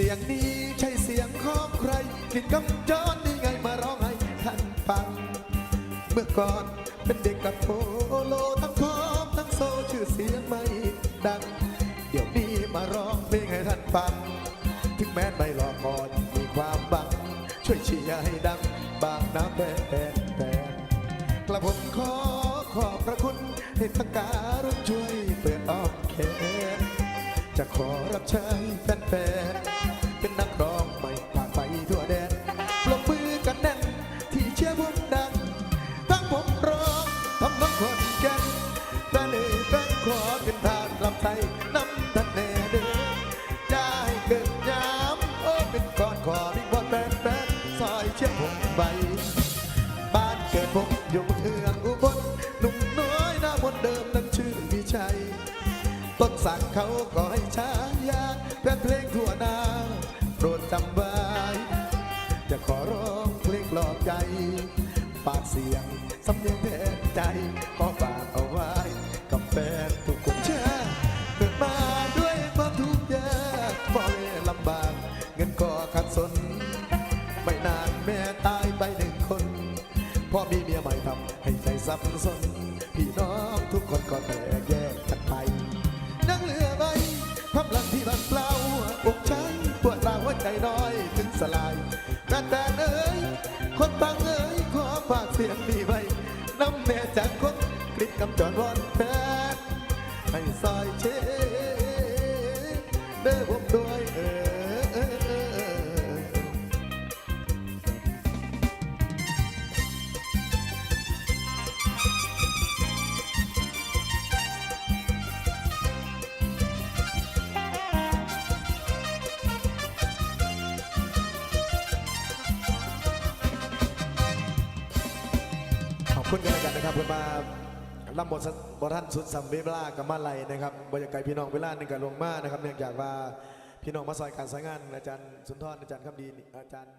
เสียงนี้ใช่เสียงของใครกลิ่นกำจรนี่ไงมาร้องให้ท่านฟัง เมื่อก่อนเป็นเด็กกับโปโลทั้งพร้อมทั้งโซชื่อเสียงไม่ดัง เดี๋ยวนี้มาร้องเพลงให้ท่านฟัง ถึงแม้ไม่รอก่อนมีความบัง ช่วยเชียร์ให้ดัง บางน้ำแบนแบนกระผมขอขอบพระคุณให้ทางการุณช่วยเปิดอ้อมแขน จะขอรับใช้แฟนๆเป็นนักร้องใหม่ผ่านไปทั่วแดนปรบมือกันแน่นที่เชียร์ผมดังทั้งผมร้องทำน้องคนแก่นแฟนเอ่ยแฟนขอเป็นทานลำไทยน้ำทันแน่เด้ออย่าให้เกิดย้ำโอ้เป็นก่อนขอพิบอลแฟนแฟนๆซอยเชียร์ผมไป ต้นสักเขาก็ให้ฉายาแฟนเพลงทั่วนาโปรดจำไว้จะขอร้องเพลงปลอบใจ ปากเสียงสำเนียงแทนใจก็ฝากเอาไว้ กับแฟนทุกคนเชื่อเกิดมาด้วยความทุกข์ยากบ่เลลำบาก เงินก็ขัดสน ไม่นานแม่ตายไปหนึ่งคนพ่อมีเมียใหม่ทำให้ใจสับสนพี่น้องทุกคนก็แตกแยก น้อยถึงสลายแฟนแต่เอ้ยคนฟังเอ้ยขอฝากเสียงดีไว้น้ำแม่จากคนกลิดกำจรวอนแฟนให้ซอยเชเด้อ คุณกันแล้วกันนะครับเพื่อนมาลำบทบทท่านสุดสัมเวลากับมาลัยนะครับบรรยากาศพี่น้องเวลาหนึ่งกับลงมานะครับ เนื่องจากว่าพี่น้องมาซอยการสายงานอาจารย์สุนทรอาจารย์คำดีอาจารย์